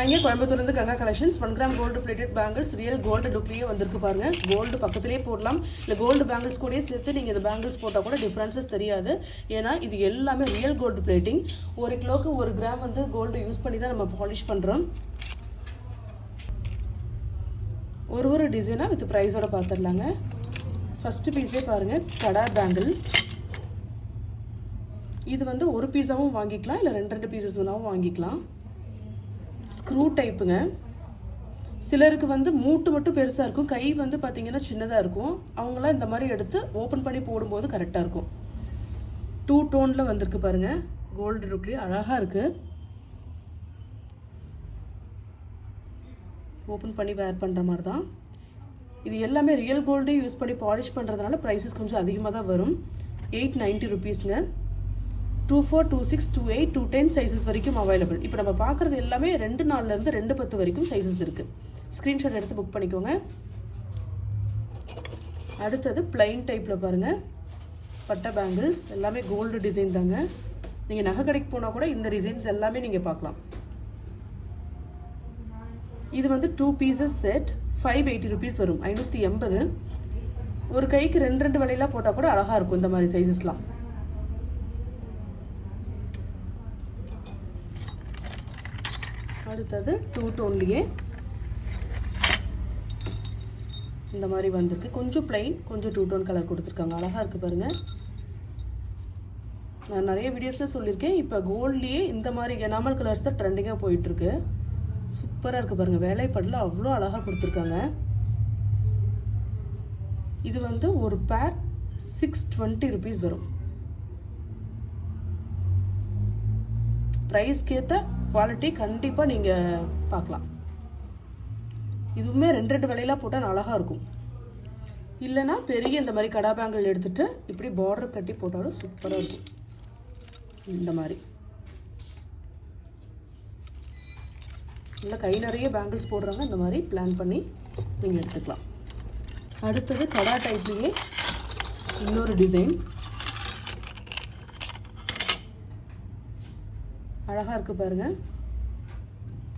அங்கே கோயம்புத்தூர்லேருந்து Ganga collections one gram gold plated bangles real gold லுக்லேயே வந்திருக்கு பாருங்க. கோல்டு பக்கத்துலேயே போடலாம். இல்லை கோல்டு பேங்கிள்ஸ் கூடயே சேர்த்து நீங்கள் இந்த பேங்கிள்ஸ் போட்டால் கூட டிஃப்ரென்சஸ் தெரியாது. ஏன்னா இது எல்லாமே ரியல் கோல்டு பிளேட்டிங் ஒரு கிலோக்கு ஒரு கிராம் வந்து கோல்டு யூஸ் பண்ணி தான் நம்ம பாலிஷ் பண்ணுறோம் ஒரு ஒரு டிசைனாக வித் ப்ரைஸோட பார்த்துடலாங்க ஃபஸ்ட்டு பீஸே பாருங்கள் கடா பேங்கிள் இது வந்து ஒரு பீஸாகவும் வாங்கிக்கலாம் இல்லை ரெண்டு ரெண்டு பீசஸ்னாவும் வாங்கிக்கலாம். ஸ்க்ரூ டைப்புங்க சிலருக்கு வந்து மூட்டு மட்டும் பெருசாக இருக்கும். கை வந்து பார்த்தீங்கன்னா சின்னதாக இருக்கும். அவங்களாம் இந்த மாதிரி எடுத்து ஓப்பன் பண்ணி போடும்போது கரெக்டாக இருக்கும். டூ டோனில் வந்திருக்கு பாருங்கள் கோல்டு ருக்லி அழகாக இருக்குது ஓப்பன் பண்ணி வேர் பண்ணுற மாதிரி தான் இது எல்லாமே ரியல் கோல்டையும் யூஸ் பண்ணி பாலிஷ் பண்ணுறதுனால ப்ரைஸஸ் கொஞ்சம் அதிகமாக தான் வரும். Eight ninety ருபீஸுங்க two four two six two eight two ten sizes வரைக்கும் அவைலபிள் இப்போ நம்ம பார்க்குறது எல்லாமே ரெண்டு நாள்லேருந்து ரெண்டு பத்து வரைக்கும் சைஸஸ் இருக்குது ஸ்க்ரீன்ஷாட் எடுத்து புக் பண்ணிக்கோங்க. அடுத்தது பிளைன் டைப்பில் பாருங்கள் பட்டை பேங்கிள்ஸ் எல்லாமே கோல்டு டிசைன் தாங்க. நீங்கள் நகை கடைக்கு போனால் கூட இந்த டிசைன்ஸ் எல்லாமே நீங்கள் பார்க்கலாம். இது வந்து two pieces set five eighty rupees வரும். ஐநூற்றி எண்பது. ஒரு கைக்கு ரெண்டு ரெண்டு வலையெல்லாம் போட்டால் கூட அழகாக இருக்கும் இந்த மாதிரி சைஸஸ்லாம் அடுத்தது டூ டோன்லேயே இந்த மாதிரி வந்திருக்கு. கொஞ்சம் பிளைன் கொஞ்சம் டூ டோன் கலர் கொடுத்துருக்காங்க. அழகாக இருக்குது பாருங்கள் நான் நிறைய வீடியோஸில் சொல்லியிருக்கேன். இப்போ கோல்ட்லேயே இந்த மாதிரி எனாமல் கலர்ஸ் தான் ட்ரெண்டிங்காக போயிட்டுருக்கு. சூப்பராக இருக்குது பாருங்கள் வேலைப்பாடில் அவ்வளோ அழகாக கொடுத்துருக்காங்க. இது வந்து ஒரு பேர் சிக்ஸ் டுவெண்ட்டி ருபீஸ் வரும். ப்ரைஸ்க்கேற்ற குவாலிட்டி கண்டிப்பாக நீங்கள் பார்க்கலாம். இதுவுமே ரெண்டு ரெண்டு விலையெல்லாம் போட்டால் அழகாக இருக்கும். இல்லைன்னா பெரிய இந்த மாதிரி கடா பேங்கிள் எடுத்துகிட்டு இப்படி பார்டர் கட்டி போட்டாலும் சூப்பராக இருக்கும். இந்த மாதிரி. நல்லா கை நிறைய பேங்கிள்ஸ் போடுறாங்க. இந்த மாதிரி பிளான் பண்ணி நீங்கள் எடுத்துக்கலாம். அடுத்தது கடா டைப்லேயே இன்னொரு டிசைன் அழகாக இருக்குது பாருங்க.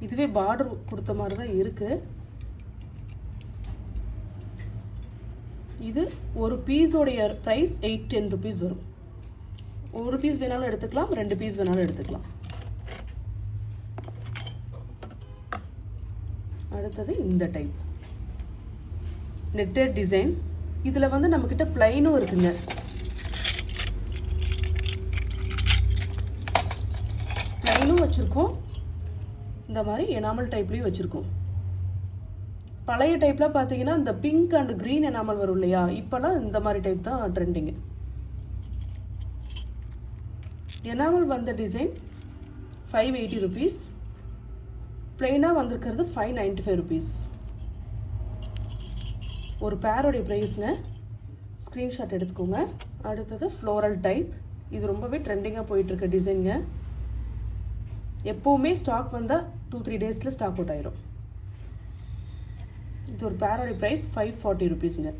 இதுவே பார்டர் கொடுத்த மாதிரி தான் இருக்குது இது ஒரு பீஸோடைய ப்ரைஸ் எயிட் டென் ருபீஸ் வரும். ஒரு பீஸ் வேணாலும் எடுத்துக்கலாம் ரெண்டு பீஸ் வேணாலும் எடுத்துக்கலாம். அடுத்தது இந்த டைப் நெட்டட் டிசைன் இதில் வந்து நம்மக்கிட்ட ப்ளைனும் இருக்குங்க ப்ளைனும் வச்சுருக்கோம். இந்த மாதிரி எனாமல் டைப்லேயும் வச்சுருக்கோம். பழைய டைப்பில் பார்த்தீங்கன்னா இந்த பிங்க் அண்ட் க்ரீன் எனாமல் வரும் இல்லையா? இப்போலாம் இந்த மாதிரி டைப் தான் ட்ரெண்டிங்கு எனாமல் வந்த டிசைன் ஃபைவ் எயிட்டி ருபீஸ் ப்ளெயினாக வந்திருக்கிறது ஃபைவ் நைன்ட்டி ஃபைவ் ருபீஸ் ஒரு பேரோடைய ப்ரைஸ்ங்க ஸ்க்ரீன்ஷாட் எடுத்துக்கோங்க. அடுத்தது ஃப்ளோரல் டைப் இது ரொம்பவே ட்ரெண்டிங்காக போயிட்டுருக்க டிசைனுங்க எப்போவுமே ஸ்டாக் வந்தால் டூ த்ரீ டேஸில் ஸ்டாக் அவுட் ஆயிரும். இது ஒரு பேரோடைய ப்ரைஸ் ஃபைவ் ஃபார்ட்டி ருபீஸுங்க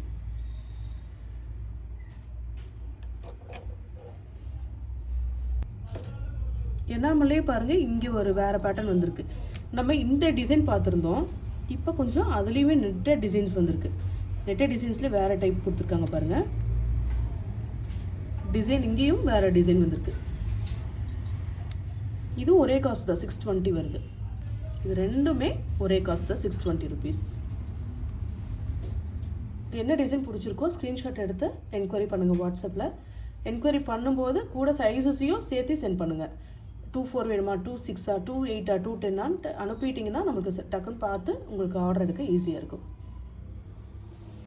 என்னாமலே பாருங்கள் இங்கே ஒரு வேறு பேட்டர்ன் வந்திருக்கு. நம்ம இந்த டிசைன் பார்த்துருந்தோம். இப்போ கொஞ்சம் அதுலேயுமே நெட்ட டிசைன்ஸ் வந்திருக்கு. நெட்ட டிசைன்ஸில் வேறு டைப் கொடுத்துருக்காங்க பாருங்கள் டிசைன் இங்கேயும் வேறு டிசைன் வந்திருக்கு. இது ஒரே காஸ்ட் தான் சிக்ஸ் டுவெண்ட்டி வருது. இது ரெண்டுமே ஒரே காஸ்ட் தான் சிக்ஸ் டுவெண்ட்டி ருபீஸ் என்ன டிசைன் பிடிச்சிருக்கோ ஸ்க்ரீன்ஷாட் எடுத்து என்கொயரி பண்ணுங்கள் வாட்ஸ்அப்பில் என்கொயரி பண்ணும்போது கூட சைஸஸையும் சேர்த்து சென்ட் பண்ணுங்கள் டூ ஃபோர் வேணுமா டூ சிக்ஸா டூ எயிட்டா டூ டென்னான்ட்டு அனுப்பிட்டிங்கன்னா நம்மளுக்கு டக்குன்னு பார்த்து உங்களுக்கு ஆர்டர் எடுக்க ஈஸியாக இருக்கும்.